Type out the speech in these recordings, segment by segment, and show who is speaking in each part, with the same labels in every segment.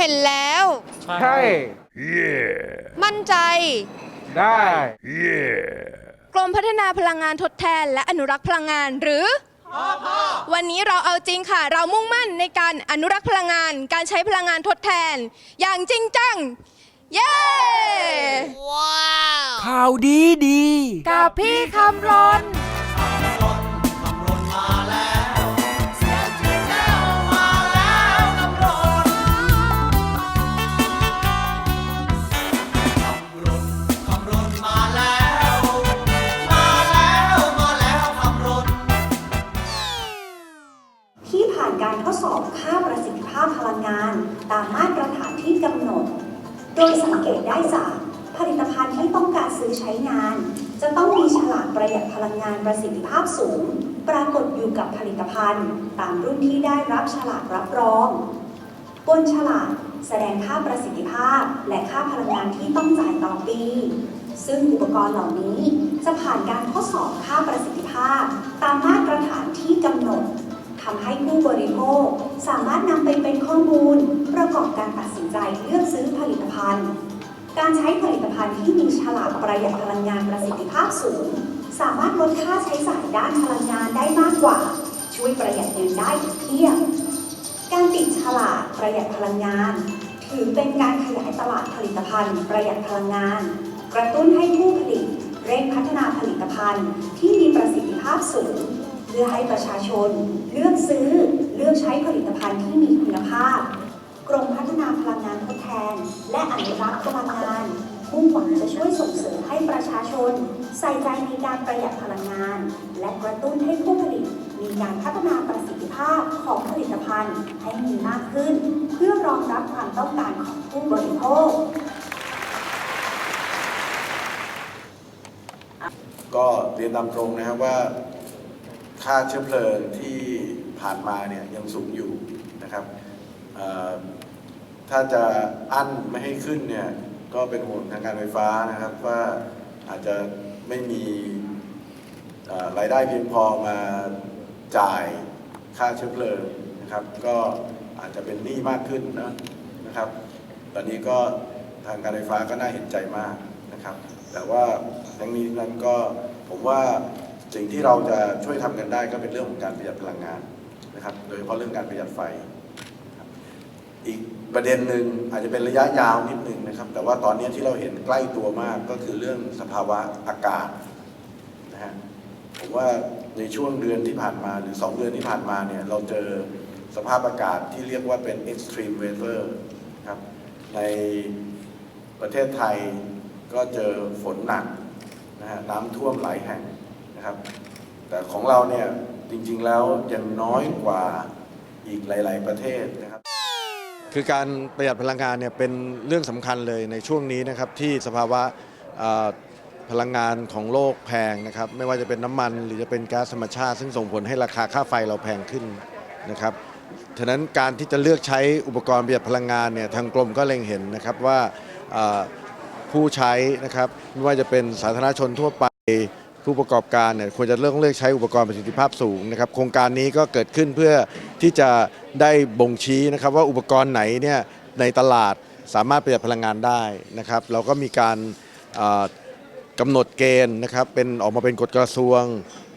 Speaker 1: เห็นแล้ว
Speaker 2: ใช่
Speaker 1: มั่นใจ
Speaker 2: ได้
Speaker 1: กรมพัฒนาพลังงานทดแทน และอนุรักษ์พลังงานหรือวันนี้เราเอาจริงค่ะ เรามุ่งมั่นในการอนุรักษ์พลังงาน การใช้พลังงานทดแทน อย่างจริงจัง เย้
Speaker 3: ข่าวดีดี
Speaker 1: กับพี่คำรน
Speaker 4: ที่ กำหนด โดยสังเกตได้จากผลิตภัณฑ์ที่ต้องการซื้อใช้งาน จะต้องมีฉลากประหยัดพลังงานประสิทธิภาพสูง ปรากฏอยู่กับผลิตภัณฑ์ ตามรุ่นที่ได้รับฉลากรับรอง บนฉลากแสดงค่าประสิทธิภาพ และค่าพลังงานที่ต้องจ่ายต่อปี ซึ่งอุปกรณ์เหล่านี้จะผ่านการทดสอบค่าประสิทธิ กอบการตัดสินใจเลือกซื้อผลิตภัณฑ์ การใช้ผลิตภัณฑ์ที่มีฉลากประหยัดพลังงานประสิทธิภาพสูง สามารถลดค่าใช้จ่ายด้านพลังงานได้มากกว่า ช่วยประหยัดเงินได้อีกเทียบการติดฉลากประหยัดพลังงาน ถือเป็นการขยายตลาดผลิตภัณฑ์ ประหยัดพลังงาน กระตุ้นให้ผู้ผลิตเร่งพัฒนาผลิตภัณฑ์ ที่มีประสิทธิภาพสูงเพื่อให้ประชาชน เลือกซื้อเลือกใช้ผลิตภัณฑ์ที่มีคุณภาพ กรมพัฒนาพลังงานทดแทน และอนุรักษ์พลังงานมุ่งหวังจะช่วยส่งเสริมให้ประชาชน ใส่ใจในการประหยัดพลังงาน และกระตุ้นให้ผู้ผลิต มีการพัฒนาประสิทธิภาพของผลิตภัณฑ์ให้มีมากขึ้น เพื่อรองรับความต้องการของผู้บริโภค
Speaker 5: ก็เรียนตามตรงนะครับว่า ค่าเชื้อเพลิงที่ผ่านมาเนี่ยยังสูงอยู่นะครับ ถ้าจะอั้นไม่ให้ขึ้นเนี่ยก็เป็นห่วงทางการไฟฟ้านะครับว่าอาจจะไม่มีรายได้เพียงพอมาจ่ายค่าเชื้อเพลิงนะครับ ก็อาจจะเป็นหนี้มากขึ้นนะนะครับ ตอนนี้ก็ทางการไฟฟ้าก็น่าเห็นใจมากนะครับ แต่ว่าทั้งนี้ทั้งนั้นก็ผมว่าสิ่งที่เราจะช่วยทำกันได้ก็เป็นเรื่องของการประหยัดพลังงานนะครับ โดยเฉพาะเรื่องการประหยัดไฟ อีกประเด็นหนึ่งอาจจะเป็นระยะยาวนิดหนึ่งนะครับ แต่ว่าตอนนี้ที่เราเห็นใกล้ตัวมากก็คือเรื่องสภาวะอากาศนะฮะผมว่าในช่วงเดือนที่ผ่านมาหรือ 2 เดือนที่ผ่านมาเนี่ยเราเจอสภาพอากาศที่เรียกว่าเป็น extreme weather ครับในประเทศไทยก็เจอฝนหนักนะฮะน้ำท่วมหลายแห่งนะครับ แต่ของเราเนี่ยจริงๆแล้วยังน้อยกว่าอีกหลาย ๆ ประเทศนะครับ
Speaker 6: คือการประหยัดพลังงานเนี่ยเป็นเรื่องสำคัญเลยในช่วงนี้นะครับที่สภาวะเอ่อพลังงานของโลกแพงนะครับไม่ว่าจะเป็นน้ำมันหรือจะเป็นก๊าซธรรมชาติ ซึ่งส่งผลให้ราคาค่าไฟเราแพงขึ้นนะครับฉะนั้นการที่จะเลือกใช้อุปกรณ์ประหยัดพลังงานเนี่ยทางกรมก็เล็งเห็นนะครับว่าเอ่อผู้ใช้นะครับไม่ว่าจะเป็นสาธารณชนทั่วไป ผู้ประกอบการเนี่ยควรจะเลือกเลือกใช้อุปกรณ์ประสิทธิภาพสูงนะครับโครงการนี้ก็เกิดขึ้นเพื่อที่จะได้บ่งชี้นะครับว่าอุปกรณ์ไหนเนี่ยในตลาดสามารถประหยัดพลังงานได้นะครับเราก็มีการกำหนดเกณฑ์นะครับเป็นออกมาเป็นกฎกระทรวง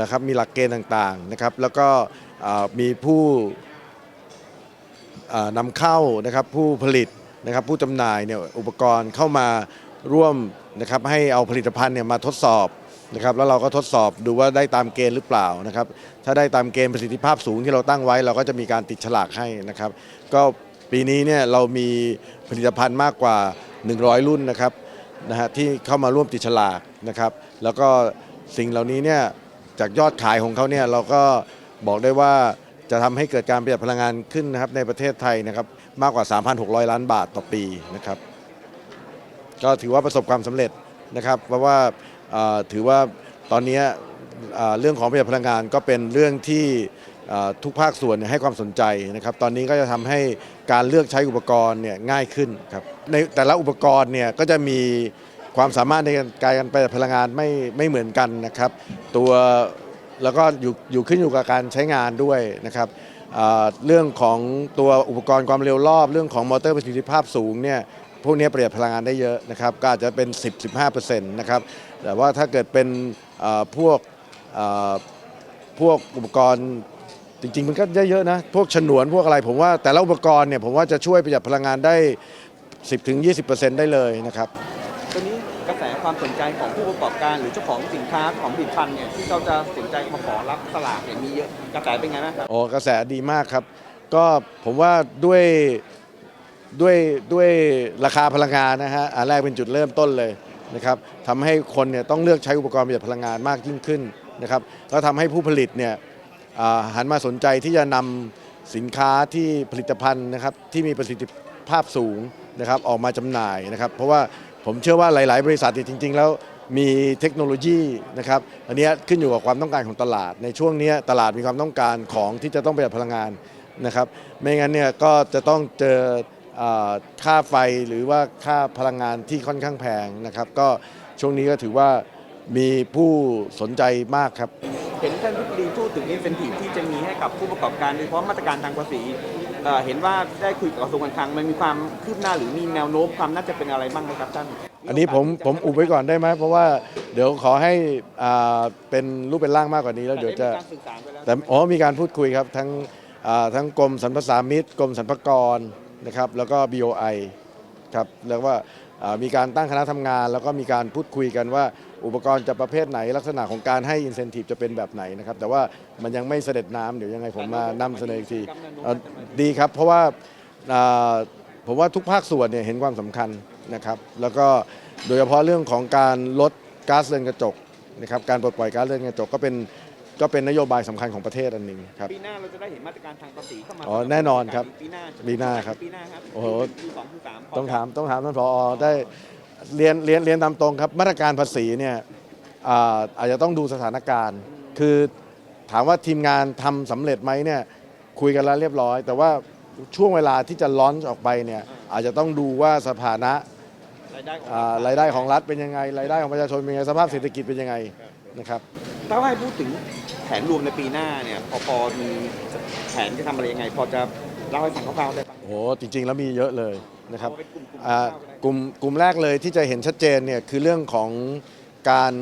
Speaker 6: นะครับมีหลักเกณฑ์ต่างๆนะครับแล้วก็มีผู้นำเข้านะครับผู้ผลิตนะครับผู้จำหน่ายเนี่ยอุปกรณ์เข้ามาร่วมนะครับให้เอาผลิตภัณฑ์เนี่ยมาทดสอบ นะครับแล้วเราก็ทดสอบดูว่าได้ตามเกณฑ์หรือเปล่านะครับถ้าได้ตามเกณฑ์ประสิทธิภาพสูงที่เราตั้งไว้ เราก็จะมีการติดฉลากให้นะครับ ก็ปีนี้เนี่ยเรามีผลิตภัณฑ์มากกว่า 100 รุ่นนะครับนะฮะที่เข้ามาร่วมติดฉลากนะครับ แล้วก็สิ่งเหล่านี้เนี่ยจากยอดขายของเขาเนี่ยเราก็บอกได้ว่าจะทำให้เกิดการประหยัดพลังงานขึ้นนะครับในประเทศไทยนะครับมากกว่า 3,600 ล้านบาทต่อปีนะครับ ก็ถือว่าประสบความสำเร็จ นะครับ เพราะว่าถือว่าตอนนี้เรื่องของประหยัดพลังงานก็เป็นเรื่องที่ทุกภาคส่วนให้ความสนใจนะครับ ตอนนี้ก็จะทำให้การเลือกใช้อุปกรณ์เนี่ยง่ายขึ้นครับในแต่ละอุปกรณ์เนี่ยก็จะมีความสามารถในการการประหยัดพลังงานไม่ไม่เหมือนกันนะครับ ตัวแล้วก็อยู่อยู่ขึ้นอยู่กับการใช้งานด้วยนะครับเรื่องของตัวอุปกรณ์ความเร็วรอบ เรื่องของมอเตอร์ประสิทธิภาพสูงเนี่ย พวกนี้ประหยัดพลังงานได้เยอะนะครับก็อาจจะเป็น 10-15%นะครับแต่ว่าถ้าเกิดเป็นอ่าพวกอ่าพวกอุปกรณ์จริงๆ มันก็เยอะๆนะพวกฉนวนพวกอะไรผมว่าแต่ละอุปกรณ์เนี่ยผมว่าจะช่วยประหยัดพลังงานได้ 10-20%ได้เลยนะครับ
Speaker 2: ตัวนี้กระแสความสนใจของผู้ประกอบการหรือเจ้าของสินค้าของผลิตภัณฑ์เนี่ยที่เขาจะสนใจมาขอรับสลากเนี่ยมีเยอะกระแสเป็นไงบ้างครับ
Speaker 6: โอ้กระแสดีมากครับ ก็ผมว่าด้วย ด้วยด้วยราคาพลังงานนะฮะอันแรกเป็นจุดเริ่มต้นเลยนะครับทำให้คนเนี่ยต้องเลือกใช้อุปกรณ์ประหยัดพลังงานมากยิ่งขึ้นนะครับแล้วทำให้ผู้ผลิตเนี่ยอ่าหันมาสนใจที่จะนำสินค้าที่ผลิตภัณฑ์นะครับที่มีประสิทธิภาพสูงนะครับออกมาจำหน่ายนะครับ เพราะว่าผมเชื่อว่าหลาย ๆ บริษัทเนี่ยจริง ๆ แล้วมีเทคโนโลยีนะครับอันเนี้ยขึ้นอยู่กับความต้องการของตลาด ในช่วงเนี้ยตลาดมีความต้องการของที่จะต้องประหยัดพลังงานนะครับ ไม่งั้นเนี่ยก็จะต้องเจอ ค่าไฟหรือว่าค่าพลังงานที่ค่อนข้างแพงนะครับ ก็ช่วงนี้ก็ถือว่ามีผู้สนใจมากครับ
Speaker 2: เห็นท่านพิบดีพูดถึงอินเซนティที่จะมีให้กับผู้ประกอบการโดยเฉพาะมาตรการทางภาษีเอ่อเห็นว่าได้คุยกับกระทรวงการคลังมันมีความคืบหน้าหรือมีแนวโน้มความน่าจะเป็นอะไรบ้างไหมครับท่าน
Speaker 6: อันนี้ผมผมอุบไว้ก่อนได้ไหมเพราะว่าเดี๋ยวขอให้อ่าเป็นรูปเป็นร่างมากกว่านี้แล้วเดี๋ยวจะ
Speaker 2: แต่ได้มีการสื่อสารไปแล้ว
Speaker 6: แต่อ๋อมีการพูดคุยครับทั้งอ่าทั้งกรมสรรพสามิตกรมสรรพากร นะครับแล้วก็ BOI ครับแล้วว่าอ่ามีการตั้งคณะทำงาน แล้วก็มีการพูดคุยกันว่าอุปกรณ์จะประเภทไหน ลักษณะของการให้อินเซนティブจะเป็นแบบไหนนะครับแต่ว่ามันยังไม่เสด็จน้ำเดี๋ยวยังไงผมมานำเสนออีกทีเอ่อดีครับ เพราะว่าอ่าผมว่าทุกภาคส่วนเนี่ยเห็นความสำคัญนะครับแล้วก็โดยเฉพาะเรื่องของการลดก๊าซเรือนกระจกนะครับการปลดปล่อยก๊าซเรือนกระจกก็เป็น ก็เป็นนโยบายสำคัญของประเทศอันหนึ่งครับ
Speaker 2: ปีหน้าเราจะได้เห็นมาตรการทางภาษีเข้ามา
Speaker 6: อ๋อแน่นอนครับ
Speaker 2: ปีหน้า
Speaker 6: ปีหน้าครับ
Speaker 2: ปีหน้าครับ
Speaker 6: โอ้โห
Speaker 2: ปีสองปีสาม
Speaker 6: ต้องถามต้องถามท่านผอได้เรียนเรียนเรียนตามตรงครับ มาตรการภาษีเนี่ยอ่าอาจจะต้องดูสถานการณ์ คือถามว่าทีมงานทำสำเร็จไหมเนี่ยคุยกันแล้วเรียบร้อย แต่ว่าช่วงเวลาที่จะล้อนออกไปเนี่ยอาจจะต้องดูว่าสถานะ
Speaker 2: รายได้ของ
Speaker 6: อ่ารายได้ของรัฐเป็นยังไงรายได้ของประชาชนเป็นยังไงสภาพเศรษฐกิจเป็นยังไงนะครับ
Speaker 2: ถ้าให้พูดถึงแผนรวมในปีหน้าเนี่ยพอพอมีแผนจะทำอะไรยังไง พอจะเล่าให้ฟังคร่าวๆได้บ้าง
Speaker 6: โอ้โหจริง ๆ แล้วมีเยอะเลยนะครับ
Speaker 2: เอาเป็นกลุ่มๆ
Speaker 6: อ่า
Speaker 2: คร่าวๆก็ได้
Speaker 6: กลุ่มกลุ่มแรกเลยที่จะเห็นชัดเจนเนี่ยคือเรื่องของการ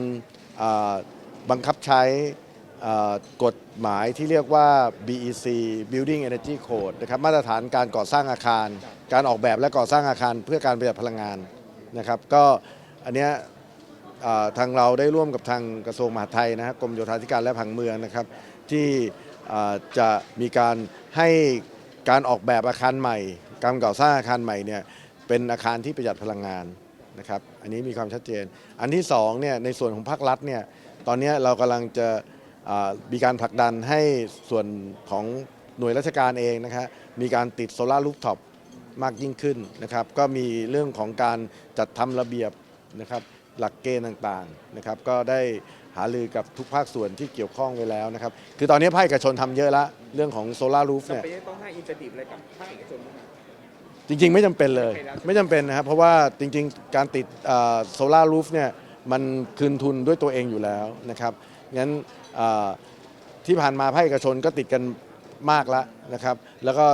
Speaker 6: อ่าบังคับใช้อ่ากฎหมายที่เรียกว่า BEC Building Energy Code นะครับมาตรฐานการก่อสร้างอาคาร การออกแบบและก่อสร้างอาคารเพื่อการประหยัดพลังงานนะครับก็อันเนี้ยอ่า ทางเราได้ร่วมกับทางกระทรวงมหาดไทยนะครับกรมโยธาธิการและผังเมืองนะครับ ที่จะมีการให้การออกแบบอาคารใหม่ การก่อสร้างอาคารใหม่เนี่ยเป็นอาคารที่ประหยัดพลังงานนะครับ อันนี้มีความชัดเจน อันที่สองเนี่ยในส่วนของภาครัฐเนี่ยตอนนี้เรากำลังจะมีการผลักดันให้ส่วนของหน่วยราชการเองนะครับมีการติดโซลารูฟท็อปมากยิ่งขึ้นนะครับ ก็มีเรื่องของการจัดทำระเบียบนะครับ หลักเกณฑ์ต่างๆนะครับก็ได้หารือกับทุกภาคส่วนที่เกี่ยวข้องไว้แล้วนะครับ คือตอนนี้ภาคเอกชนทำเยอะละเรื่องของโซลาร์รูฟ
Speaker 2: จำ
Speaker 6: เนี่ย
Speaker 2: เป็นต้องให้อินเซนティอะไรกับภาคเอกชนบ้างไหม
Speaker 6: จริง ๆ ไม่จำเป็นเลย
Speaker 2: ไม่จำเป็นแล้ว
Speaker 6: ไม่จำเป็นนะครับ เพราะว่าจริง ๆ การติดโซลาร์รูฟเนี่ยมันคืนทุนด้วยตัวเองอยู่แล้วนะครับงั้นอ่าที่ผ่านมาภาคเอกชนก็ติดกันมากแล้วนะครับ แล้วก็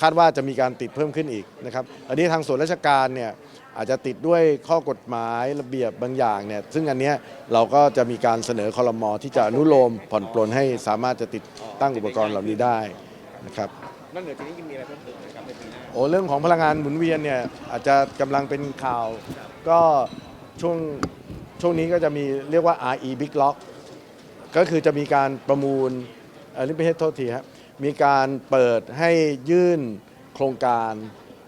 Speaker 6: คาดว่าจะมีการติดเพิ่มขึ้นอีกนะครับ อันนี้ทางส่วนราชการเนี่ย อาจจะติดด้วยข้อกฎหมายระเบียบบางอย่างเนี่ยซึ่งอันเนี้ยเราก็จะมีการเสนอคอรมอที่จะอนุโลมผ่อนปลนให้สามารถจะติดตั้งอุปกรณ์เหล่านี้ได้นะครับ
Speaker 2: นอกเหนือจากนี้ยังมีอะไรเพิ่มเติมไหมครับในปีหน้า
Speaker 6: โอ้เรื่องของพลังงานหมุนเวียนเนี่ยอาจจะกำลังเป็นข่าว ก็ช่วงช่วงนี้ก็จะมีเรียกว่า RE Big Lock ก็คือจะมีการประมูลเออนี่ไม่ใช่โทษทีครับมีการเปิดให้ยื่นโครงการ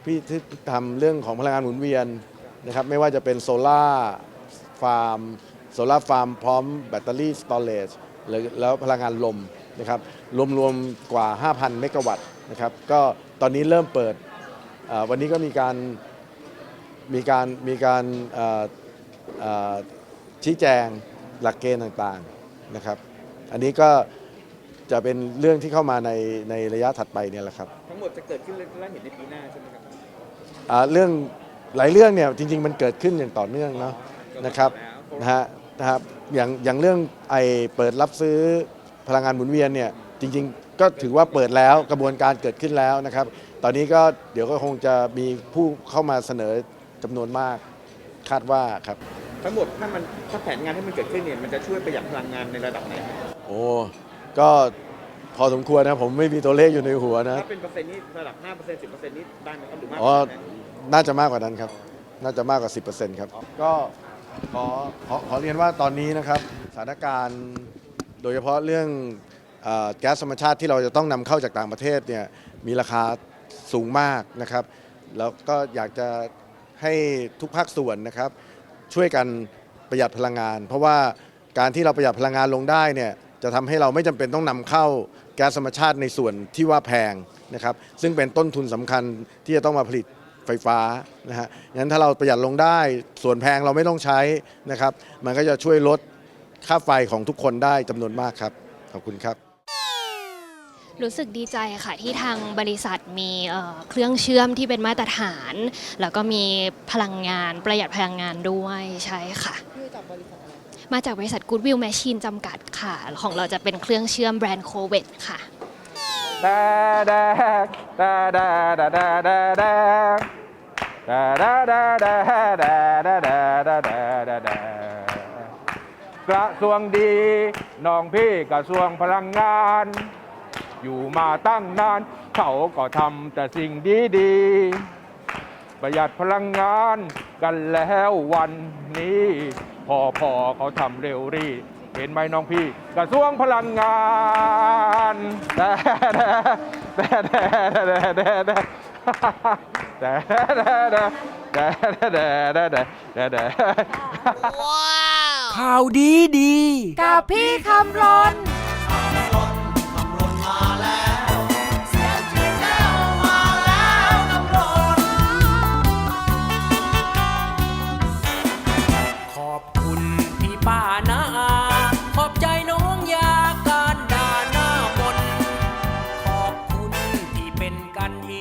Speaker 6: พี่ที่ทำเรื่องของพลังงานหมุนเวียนนะครับไม่ว่าจะเป็นโซล่าฟาร์มโซล่าฟาร์มพร้อมแบตเตอรี่สตอเรจแล้วพลังงานลมนะครับรวมๆกว่า 5,000 เมกะวัตต์นะครับก็ตอนนี้เริ่มเปิดวันนี้ก็มีการมีการมีการชี้แจงหลักเกณฑ์ต่างๆนะครับ อันนี้ก็จะเป็นเรื่องที่เข้ามาในในระยะถัดไปเนี่ยแหละครับ
Speaker 2: ทั้งหมดจะเกิดขึ้นและเห็นในปีหน้าใช่ไหม
Speaker 6: อ่าเรื่องหลายเรื่องเนี่ยจริง ๆ มันเกิดขึ้นอย่างต่อเนื่องเนาะนะครับนะฮะนะครับอย่างอย่างเรื่องไอเปิดรับซื้อพลังงานหมุนเวียนเนี่ยจริง ๆ ก็ถือว่าเปิดแล้วกระบวนการเกิดขึ้นแล้วนะครับ ตอนนี้ก็เดี๋ยวก็คงจะมีผู้เข้ามาเสนอจำนวนมากคาดว่าครับ
Speaker 7: ทั้งหมดถ้ามันถ้าแผนงานที่มันเกิดขึ้นเนี่ยมันจะช่วยประหยัดพลังงานในระดับไหนครับ
Speaker 6: โอ้ก็พอสมควรนะผมไม่มีตัวเลขอยู่ในหัวนะ
Speaker 7: ถ้าเป็นเปอร์เซ็นต์นี่ระดับ5% 10%นี่ได้ไหมครับหรือมากก
Speaker 6: อ๋อ
Speaker 7: ว่านั้นไหม
Speaker 6: น่าจะมากกว่านั้นครับ น่าจะมากกว่า 10%ครับ ก็ขอขอขอเรียนว่าตอนนี้นะครับสถานการณ์โดยเฉพาะเรื่องเอ่อแก๊สธรรมชาติที่เราจะต้องนำเข้าจากต่างประเทศเนี่ยมีราคาสูงมากนะครับ แล้วก็อยากจะให้ทุกภาคส่วนนะครับ ช่วยกันประหยัดพลังงาน เพราะว่าการที่เราประหยัดพลังงานลงได้เนี่ยจะทำให้เราไม่จำเป็นต้องนำเข้าแก๊สธรรมชาติในส่วนที่ว่าแพงนะครับ ซึ่งเป็นต้นทุนสำคัญที่จะต้องมาผลิต ไฟฟ้านะฮะงั้นถ้าเราประหยัดลงได้ ส่วนแพงเราไม่ต้องใช้นะครับ มันก็จะช่วยลดค่าไฟของทุกคนได้จำนวนมากครับ ขอบคุณครับ
Speaker 3: รู้สึกดีใจค่ะที่ทางบริษัทมีเอ่อเครื่องเชื่อมที่เป็นมาตรฐาน แล้วก็มีพลังงานประหยัดพลังงานด้วยใช่ค่ะมาจากบริษัท Goodwill Machine จำกัดค่ะ ของเราจะเป็นเครื่องเชื่อมแบรนด์โคเวตค่ะ
Speaker 7: ดาดาดาดาดาดาดาดาดาดาดาดาดาดาดาดาดาดาดากระทรวงดีน้องพี่กระทรวงพลังงาน อยู่มาตั้งนาน เขาก็ทำแต่สิ่งดีๆ ประหยัดพลังงานกันแล้ววันนี้ พอพอเขาทำเร็วรี เห็นไหมน้องพี่กระทรวงพลังงานแต่แต่แต่แต่แต่แต่แต่แต่แต่แต่แต่
Speaker 8: ข่าวดีดี
Speaker 9: กับพี่คำรน
Speaker 8: ขอบคุณ